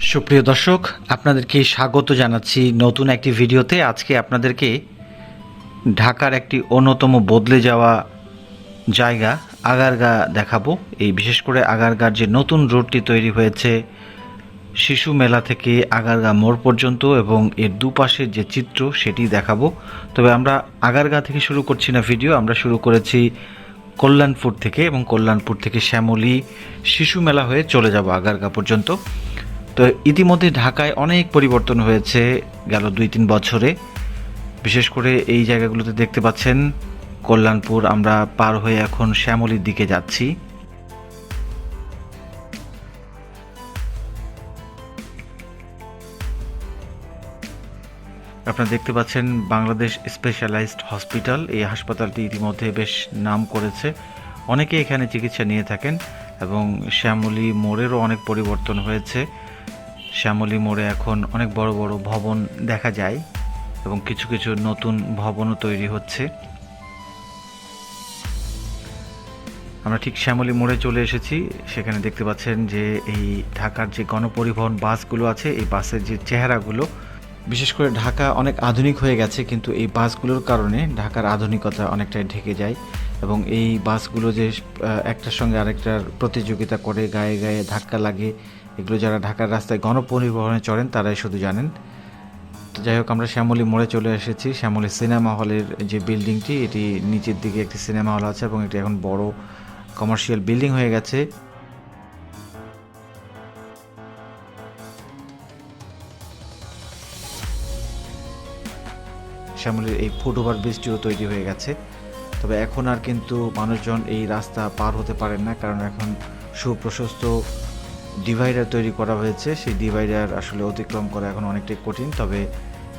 সুপ্রিয় দর্শক, আপনাদেরকে স্বাগত জানাচ্ছি নতুন একটি ভিডিওতে। আজকে আপনাদেরকে ঢাকার একটি অন্যতম বদলে যাওয়া জায়গা আগারগা দেখাবো। এই বিশেষ করে আগারগার যে নতুন রোডটি তৈরি হয়েছে, শিশু মেলা থেকে আগারগা মোড় পর্যন্ত এবং এর দুপাশের যে চিত্র সেটি দেখাবো। তবে আমরা আগারগা থেকে শুরু করছি না ভিডিও, আমরা শুরু করেছি কল্যাণপুর থেকে এবং কল্যাণপুর থেকে শ্যামলী শিশু মেলা হয়ে চলে যাব আগারগা পর্যন্ত। তো ইতিমধ্যে ঢাকায় অনেক পরিবর্তন হয়েছে গেল দুই তিন বছরে। বিশেষ করে এই জায়গাগুলোতে দেখতে পাচ্ছেন, কল্যাণপুর, আমরা পার হয়ে এখন শ্যামলীর দিকে যাচ্ছি। আপনারা দেখতে পাচ্ছেন বাংলাদেশ স্পেশালাইজড হসপিটাল, এই হাসপাতালটি ইতিমধ্যে বেশ নাম করেছে। অনেকে এখানে চিকিৎসা নিয়ে থাকেন এবং শ্যামলী মোড়েরও অনেক পরিবর্তন হয়েছে। শ্যামলী মোড়ে এখন অনেক বড় বড় ভবন দেখা যায় এবং কিছু কিছু নতুন ভবনও তৈরি হচ্ছে। আমরা ঠিক শ্যামলী মোড়ে চলে এসেছি। সেখানে দেখতে পাচ্ছেন যে এই ঢাকার যে গণপরিবহন বাসগুলো আছে, এই বাসের যে চেহারাগুলো, বিশেষ করে ঢাকা অনেক আধুনিক হয়ে গেছে, কিন্তু এই বাসগুলোর কারণে ঢাকার আধুনিকতা অনেকটাই ঢেকে যায়। এবং এই বাসগুলো যে একটার সঙ্গে আরেকটার প্রতিযোগিতা করে, গায়ে গায়ে ধাক্কা লাগে, এগুলো যারা ঢাকার রাস্তায় গণপরিবহনে চড়েন, তারাই শুধু জানেন। যাই হোক, আমরা শ্যামলী মোড়ে চলে এসেছি। শ্যামলী সিনেমা হলের যে বিল্ডিংটি, এটি নিচের দিকে একটি সিনেমা হল আছে এবং এটি এখন বড় কমার্শিয়াল বিল্ডিং হয়ে গেছে। শ্যামলীর এই ফুটওভার ব্রিজটিও তৈরি হয়ে গেছে। তবে এখন আর কিন্তু মানুষজন এই রাস্তা পার হতে পারেন না, কারণ এখন সুপ্রশস্ত ডিভাইডার তৈরি করা হয়েছে। সেই ডিভাইডার আসলে অতিক্রম করা এখন অনেকটাই কঠিন, তবে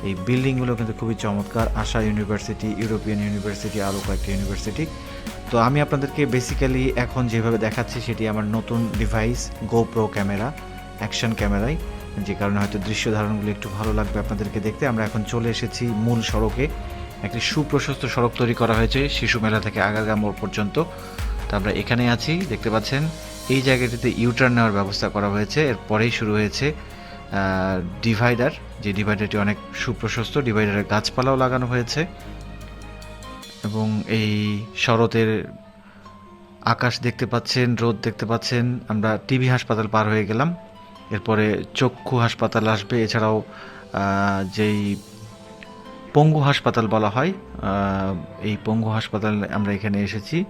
এই বিল্ডিংগুলো কিন্তু খুবই চমৎকার। আশা ইউনিভার্সিটি ইউরোপিয়ান ইউনিভার্সিটি আরও কয়েকটি ইউনিভার্সিটি তো আমি আপনাদেরকে বেসিক্যালি এখন যেভাবে দেখাচ্ছি, সেটি আমার নতুন ডিভাইস গোপ্রো ক্যামেরা অ্যাকশন ক্যামেরায় যে কারণে হয়তো দৃশ্য ধারণগুলো একটু ভালো লাগবে আপনাদেরকে দেখতে। আমরা এখন চলে এসেছি মূল সড়কে। একটি সুপ্রশস্ত সড়ক তৈরি করা হয়েছে শিশু মেলা থেকে আগারগা মোড় পর্যন্ত। তো আমরা এখানে আছি, দেখতে পাচ্ছেন। এই জায়গাটিতে ইউটার্ন নেওয়ার ব্যবস্থা করা হয়েছে। এরপরেই শুরু হয়েছে ডিভাইডার যে ডিভাইডারটি অনেক সুপ্রশস্ত। ডিভাইডারের গাছপালাও লাগানো হয়েছে। এবং এই শরতের আকাশ দেখতে পাচ্ছেন, রোদ দেখতে পাচ্ছেন। আমরা টিভি হাসপাতাল পার হয়ে গেলাম। এরপরে চক্ষু হাসপাতাল আসবে। এছাড়াও যেই পঙ্গু হাসপাতাল বলা হয়। এই পঙ্গু হাসপাতাল আমরা এখানে এসেছি।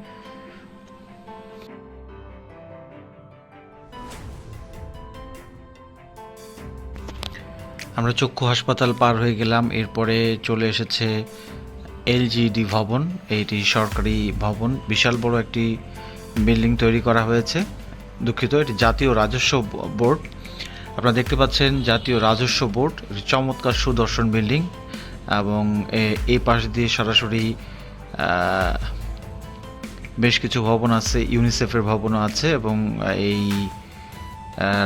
আমরা চক্ষু হাসপাতাল পার হয়ে গেলাম। এরপরে চলে এসেছে এলজিডি ভবন। এইটি সরকারি ভবন। বিশাল বড় একটি বিল্ডিং তৈরি করা হয়েছে। দুঃখিত, এটি জাতীয় রাজস্ব বোর্ড। আপনারা দেখতে পাচ্ছেন জাতীয় রাজস্ব বোর্ড। চমৎকার সুদর্শন বিল্ডিং। এবং এই পাশ দিয়ে সরাসরি বেশ কিছু ভবন আছে, ইউনিসেফের ভবনও আছে এবং এই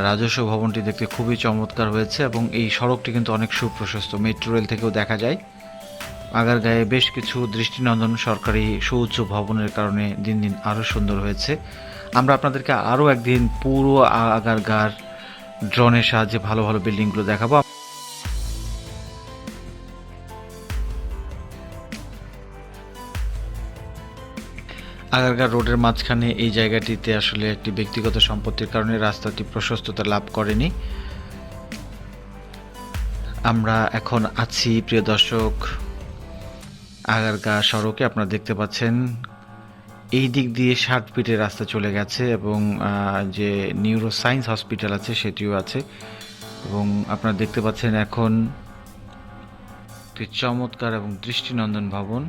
রাজস্ব ভবনটি দেখতে খুবই চমৎকার হয়েছে এবং এই সড়কটি কিন্তু অনেক সুপ্রশস্ত। মেট্রো রেল থেকেও দেখা যায়। আগারগাঁয়ে বেশ কিছু দৃষ্টিনন্দন সরকারি সুউচ্চ ভবনের কারণে দিন দিন আরও সুন্দর হয়েছে। আমরা আপনাদেরকে আরও একদিন পুরো আগারগার ড্রোনের সাহায্যে ভালো ভালো বিল্ডিংগুলো দেখাবো। আগারগাঁ রোডের মাঝখানে এই জায়গাটিতে আসলে একটি ব্যক্তিগত সম্পত্তির কারণে রাস্তাটি প্রশস্ততা লাভ করেনি। আমরা এখন আছি, প্রিয় দর্শক, আগারগা সড়কে আপনারা দেখতে পাচ্ছেন, এই দিক দিয়ে ষাট ফিটের রাস্তা চলে গেছে এবং যে নিউরো সায়েন্স হসপিটাল আছে সেটিও আছে এবং আপনারা দেখতে পাচ্ছেন এখন একটি চমৎকার এবং দৃষ্টিনন্দন ভবন।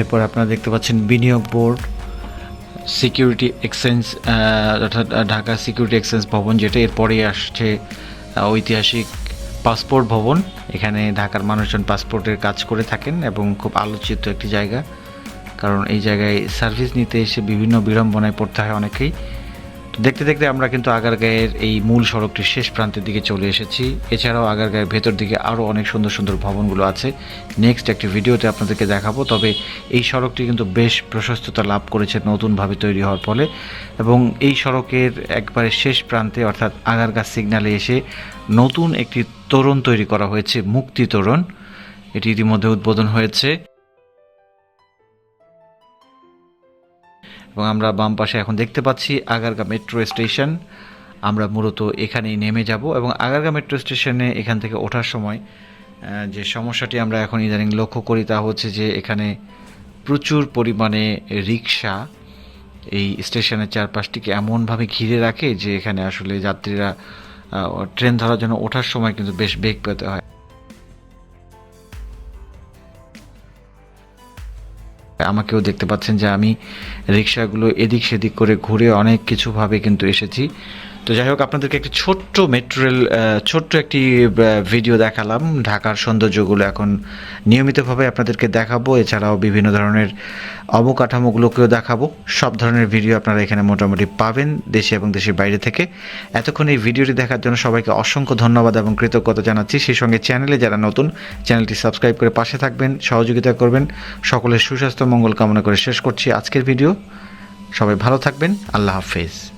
এরপর আপনারা দেখতে পাচ্ছেন বিনিয়োগ বোর্ড, সিকিউরিটি এক্সচেঞ্জ অর্থাৎ ঢাকা সিকিউরিটি এক্সচেঞ্জ ভবন, যেটা এরপরেই আসছে ঐতিহাসিক পাসপোর্ট ভবন। এখানে ঢাকার মানুষজন পাসপোর্টের কাজ করে থাকেন এবং খুব আলোচিত একটি জায়গা। কারণ এই জায়গায় সার্ভিস নিতে এসে বিভিন্ন বিড়ম্বনায় পড়তে হয় অনেকেই। তো দেখতে দেখতে আমরা কিন্তু আগারগাঁয়ের এই মূল সড়কটির শেষ প্রান্তের দিকে চলে এসেছি। এছাড়াও আগারগাঁয়ের ভেতর দিকে আরও অনেক সুন্দর সুন্দর ভবনগুলো আছে। নেক্সট একটি ভিডিওতে আপনাদেরকে দেখাবো, তবে এই সড়কটি কিন্তু বেশ প্রশস্ততা লাভ করেছে নতুনভাবে তৈরি হওয়ার ফলে। এবং এই সড়কের একবারে শেষ প্রান্তে, অর্থাৎ আগারগাঁ সিগন্যালে এসে নতুন একটি তোরণ তৈরি করা হয়েছে, মুক্তি তোরণ। এটি ইতিমধ্যে উদ্বোধন হয়েছে। এবং আমরা বাম পাশে এখন দেখতে পাচ্ছি আগারগা মেট্রো স্টেশন। আমরা মূলত এখানেই নেমে যাব এবং আগারগা মেট্রো স্টেশনে এখান থেকে ওঠার সময় যে সমস্যাটি আমরা এখন ইদানিং লক্ষ্য করি তা হচ্ছে যে এখানে প্রচুর পরিমাণে রিক্সা এই স্টেশনের চারপাশটিকে এমনভাবে ঘিরে রাখে যে এখানে আসলে যাত্রীরা ট্রেন ধরার জন্য ওঠার সময় কিন্তু বেশ বেগ পেতে হয়। আমাকেও দেখতে পাচ্ছেন যে আমি রিক্সাগুলো এদিক সেদিক করে ঘুরে অনেক কিছুভাবে কিন্তু এসেছি। তো যাই হোক, আপনাদেরকে একটি ছোট্ট মেট্রো রেল ছোট্ট একটি ভিডিও দেখালাম। ঢাকার সৌন্দর্যগুলো এখন নিয়মিতভাবে আপনাদেরকে দেখাবো। এছাড়াও বিভিন্ন ধরনের অবকাঠামোগুলোকেও দেখাবো। সব ধরনের ভিডিও আপনারা এখানে মোটামুটি পাবেন দেশে এবং দেশের বাইরে থেকে। এতক্ষণ এই ভিডিওটি দেখার জন্য সবাইকে অসংখ্য ধন্যবাদ এবং কৃতজ্ঞতা জানাচ্ছি। সেই সঙ্গে চ্যানেলে যারা নতুন চ্যানেলটি সাবস্ক্রাইব করে পাশে থাকবেন, সহযোগিতা করবেন। সকলের সুস্বাস্থ্য, মঙ্গল কামনা করে শেষ করছি আজকের ভিডিও সবাই ভালো থাকবেন। আল্লাহ হাফেজ।